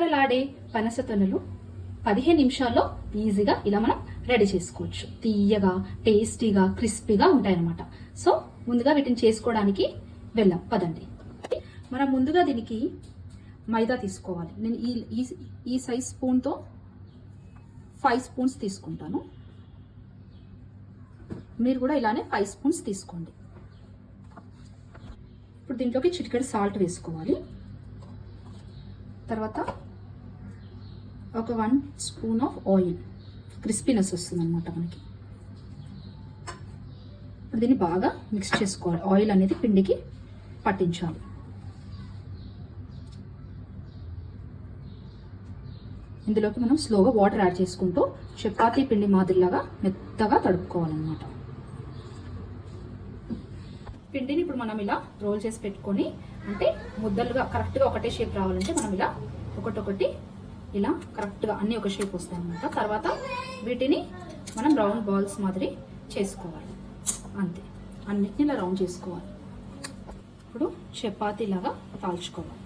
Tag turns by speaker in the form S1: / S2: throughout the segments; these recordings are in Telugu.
S1: కరకరలాడే పనస తొనలు పదిహేను నిమిషాల్లో ఈజీగా ఇలా మనం రెడీ చేసుకోవచ్చు. తీయగా టేస్టీగా క్రిస్పీగా ఉంటాయన్నమాట. సో ముందుగా వీటిని చేసుకోవడానికి వెళ్ళాం. పదండి. మనం ముందుగా దీనికి మైదా తీసుకోవాలి. నేను ఈ ఈ ఈ సైజ్ స్పూన్తో ఫైవ్ స్పూన్స్ తీసుకుంటాను. మీరు కూడా ఇలానే ఫైవ్ స్పూన్స్ తీసుకోండి. ఇప్పుడు దీంట్లోకి చిటికెడు సాల్ట్ వేసుకోవాలి. తర్వాత ఒక one spoon of oil. Crispiness వస్తుంది అనమాట మనకి. ఇప్పుడు దీన్ని బాగా మిక్స్ చేసుకోవాలి. ఆయిల్ అనేది పిండికి పట్టించాలి. ఇందులోకి మనం స్లోగా వాటర్ యాడ్ చేసుకుంటూ చపాతీ పిండి మాదిరిలాగా మెత్తగా తడుపుకోవాలన్నమాట. పిండిని ఇప్పుడు మనం ఇలా రోల్ చేసి పెట్టుకొని అంటే ముద్దలుగా కరెక్ట్గా ఒకటే షేప్ రావాలంటే మనం ఇలా ఒకటొకటి ఇలా కరెక్ట్గా అన్నీ ఒక షేప్ వస్తాయి అనమాట తర్వాత వీటిని మనం రౌండ్ బాల్స్ మాదిరి చేసుకోవాలి. అంతే. అన్నిటిని ఇలా రౌండ్ చేసుకోవాలి. ఇప్పుడు చపాతీ లాగా కాల్చుకోవాలి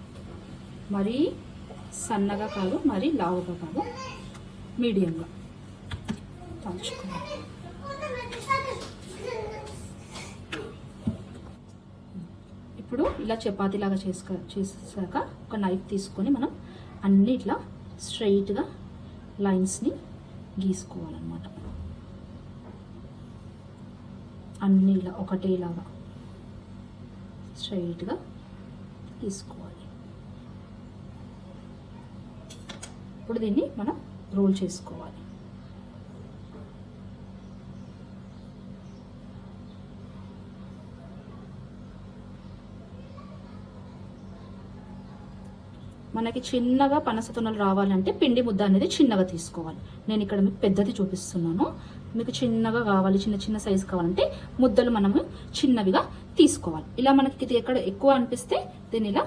S1: మరీ సన్నగా కాదు మరీ లావుగా కాదు మీడియంగా కాల్చుకోవాలి ఇప్పుడు ఇలా చపాతీలాగా చేసుకో చేసాక ఒక నైఫ్ తీసుకొని మనం అన్ని ఇట్లా స్ట్రైట్గా లైన్స్ని గీసుకోవాలన్నమాట. అన్నిలా ఒకటేలాగా స్ట్రైట్గా తీసుకోవాలి ఇప్పుడు దీన్ని మనం రోల్ చేసుకోవాలి. మనకి చిన్నగా పనస రావాలంటే పిండి ముద్ద అనేది చిన్నగా తీసుకోవాలి. నేను ఇక్కడ మీకు పెద్దది చూపిస్తున్నాను. మీకు చిన్నగా కావాలి చిన్న చిన్న సైజు కావాలంటే ముద్దలు మనము చిన్నవిగా తీసుకోవాలి. ఇలా మనకి ఇది ఎక్కడ ఎక్కువ అనిపిస్తే దీన్ని ఇలా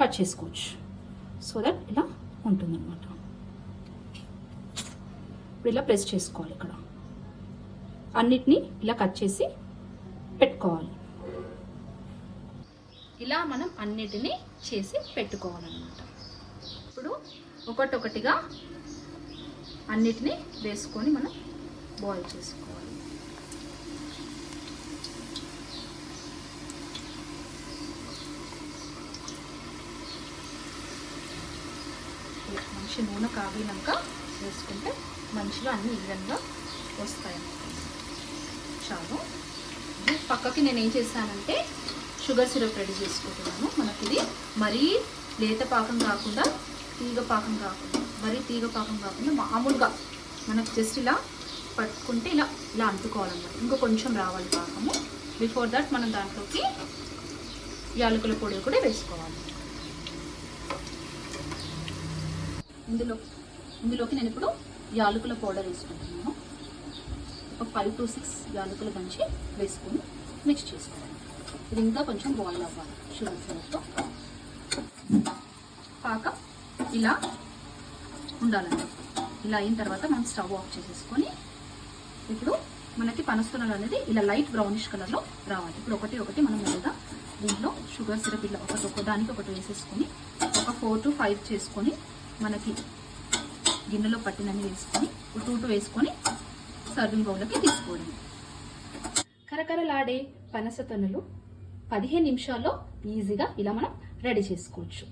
S1: కట్ చేసుకోవచ్చు. సో దట్ ఇలా ఉంటుందన్నమాట. ఇప్పుడు ఇలా ప్రెస్ చేసుకోవాలి ఇక్కడ. అన్నిటినీ ఇలా కట్ చేసి పెట్టుకోవాలి. ఇలా మనం అన్నిటినీ చేసి పెట్టుకోవాలన్నమాట. ఇప్పుడు ఒకటొకటిగా అన్నిటినీ వేసుకొని మనం బాయిల్ చేసుకోవాలి. మంచి నూనె కాగినాక వేసుకుంటే మంచిగా అన్ని ఈవెన్గా వస్తాయి చాలు. పక్కకి నేను ఏం చేశానంటే షుగర్ సిరప్ రెడీ చేసుకుంటున్నాను. మనకి ఇది మరీ లేత పాకం కాకుండా తీగ పాకం కాకుండా మరీ తీగ పాకం కాకుండా మామూలుగా మనకు జస్ట్ ఇలా పట్టుకుంటే ఇలా ఇలా అంటుకోవాలన్నమాట. ఇంకో కొంచెం రావాలి పాకము. బిఫోర్ దట్ మనం దాంట్లోకి యాలకుల పొడి కూడా వేసుకోవాలి. ఇందులో ఇందులోకి నేను ఇప్పుడు యాలకుల పౌడర్ వేసుకుంటున్నాను. ఒక ఫైవ్ టు సిక్స్ యాలకుల దంచి వేసుకొని మిక్స్ చేసుకోవాలి. ఇది ఇంకా కొంచెం బాయిల్ అవ్వాలి. షుగర్ సిరప్తో. పాకం ఇలా ఉండాలండి. ఇలా అయిన తర్వాత మనం స్టవ్ ఆఫ్ చేసేసుకొని ఇప్పుడు మనకి పనస్తున్నలు అనేది ఇలా లైట్ బ్రౌనిష్ కలర్లో రావాలి. ఇప్పుడు ఒకటి ఒకటి మనం మెల్లగా దీంట్లో షుగర్ సిరప్ ఇలా ఒకటి ఒక దానికి ఒకటి వేసేసుకొని ఒక ఫోర్ టు ఫైవ్ చేసుకొని మనకి గిన్నెలో పట్టినన్ని వేసుకొని టూ టూ వేసుకొని సర్వింగ్ బౌల్లోకి తీసుకోవడం కరకరలాడే పనస తొనలు పదిహేను నిమిషాల్లో ఈజీగా ఇలా మనం రెడీ చేసుకోవచ్చు.